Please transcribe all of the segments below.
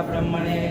ब्रह्मणे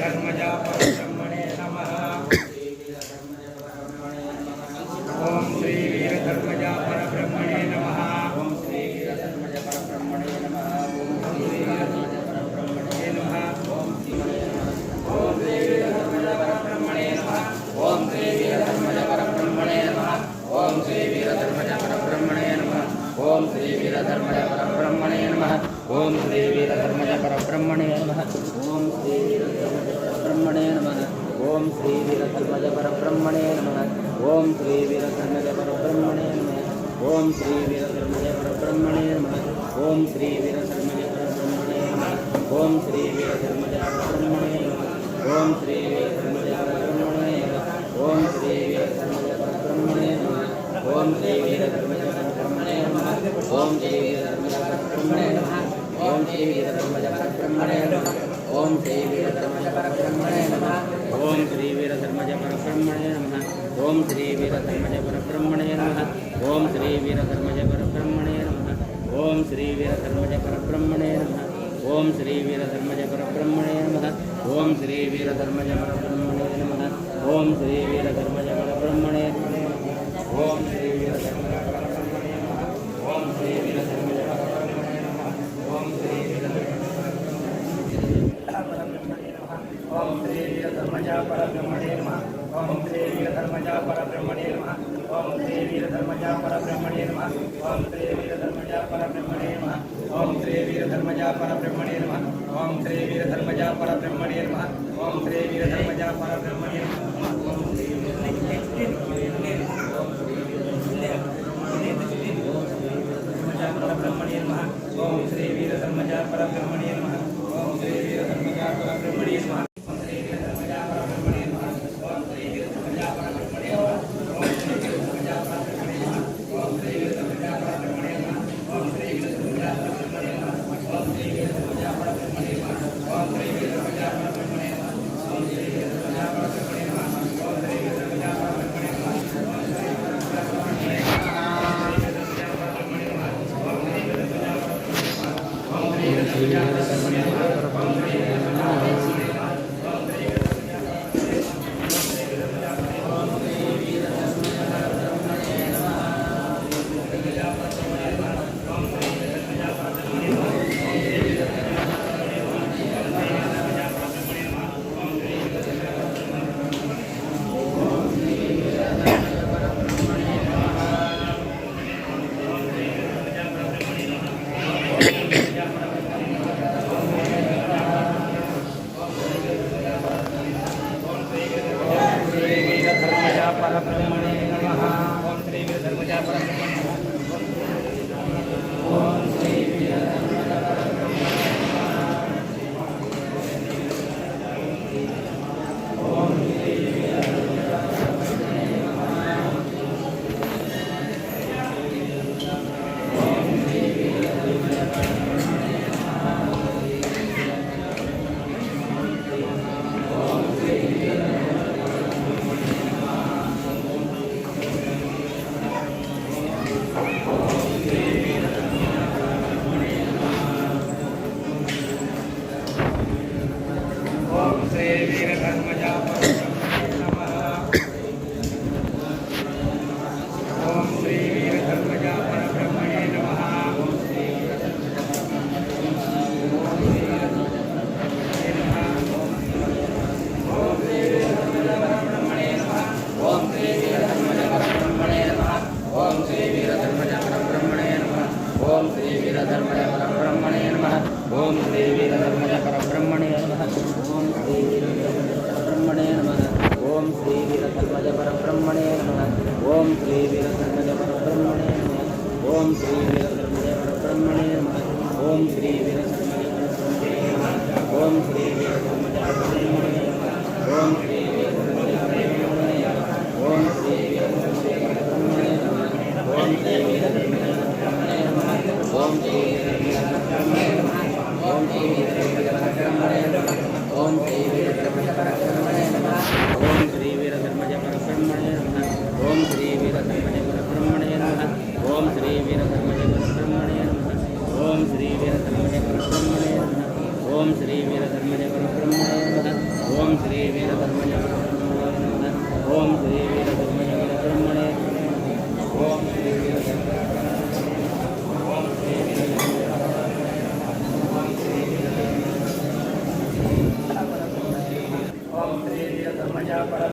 ओम श्री वीर कर्मजा परब्रह्मणे नमः। ओम श्री वीर कर्मजा ओम श्री वीर ओम श्री वीर कर्मजा परब्रह्मणे नमः। ओम श्री वीर ओम श्री वीर कर्मजा परब्रह्मणे ओम श्री वीर परब्रह्मणे नमः। परब्रह्मणे नमः। ओम ஓம் ஸ்ரீ வீரகர்மஜ பரபிரம்மணே நம ஓம் ஸ்ரீ வீரகர்மஜ பரபிரம்மணே நம ஓம் ஸ்ரீ வீரகர்மஜ பரபிரம்மணே நம ஓம் ஸ்ரீ வீரகர்மஜ பரபிரம்மணே நம ஓம் ஸ்ரீ வீரகர்மஜ பரபிரம்மணே நம ஓம் ஸ்ரீ வீரகர்மஜ பரபிரம்மணே நம ஓம் ஸ்ரீ வீரகர்மஜ பரபிரம்மணே நம ஓம் ஸ்ரீ வீரகர்மஜ பரபிரம்மணே நம ஓம் ஸ்ரீ வீரகர்மஜ பரபிரம்மணே நம ஓம் ஸ்ரீ வீரகர்மஜ பரபிரம்மணே நம ஓம் ஸ்ரீ வீரதர்மஜ பரபிரம்மணே நம. ஓம் ஸ்ரீ வீரதர்மஜ பரபிரம்மணே நம. ஓம் ஸ்ரீ வீரதர்மஜ பரபிரம்மணே நம. ஓம் ஸ்ரீ வீரதர்மஜ பரபிரம்மணே நம. ஓம் ஸ்ரீ வீரதர்மஜ பரபிரம்மணே நம. ஓம் ஸ்ரீ வீரதர்மஜ பரபிரம்மணே நம. ஓம் ஸ்ரீ நம. ஓம் ஸ்ரீ வீரதர்மஜ वीरधर्मजा परब्रह्मणे नमः ओम श्री वीरधर्मजा परब्रह्मणे नमः ओम श्री वीरधर्मजा परब्रह्मणे नमः ओम श्री परब्रह्मणे नमः ओम श्री परब्रह्मणे नमः ओम श्री परब्रह्मणे नमः ओम श्री परब्रह्मणे नमः ओम श्री परब्रह्मणे नमः Gracias. ஓம் ஸ்ரீ வீரதர்மண பரபிரம்மணே நமக ஓம் ஸ்ரீ வீரதர்மண பரபிரம்மணே நமக ஓம் ஸ்ரீ வீரதர்மஜ பரபிரம்மணே நமக ஓம் ஸ்ரீ வீரதர்மஜ பரபிரம்மணே நமக ஓம் ஸ்ரீ வீரதர்மஜ பரபிரம்மணே நமக ஓம் ஸ்ரீ வீரதர்மஜ பரபிரம்மணே நமக ஓம் ஸ்ரீ வீரதர்மஜ பரபிரம்மணே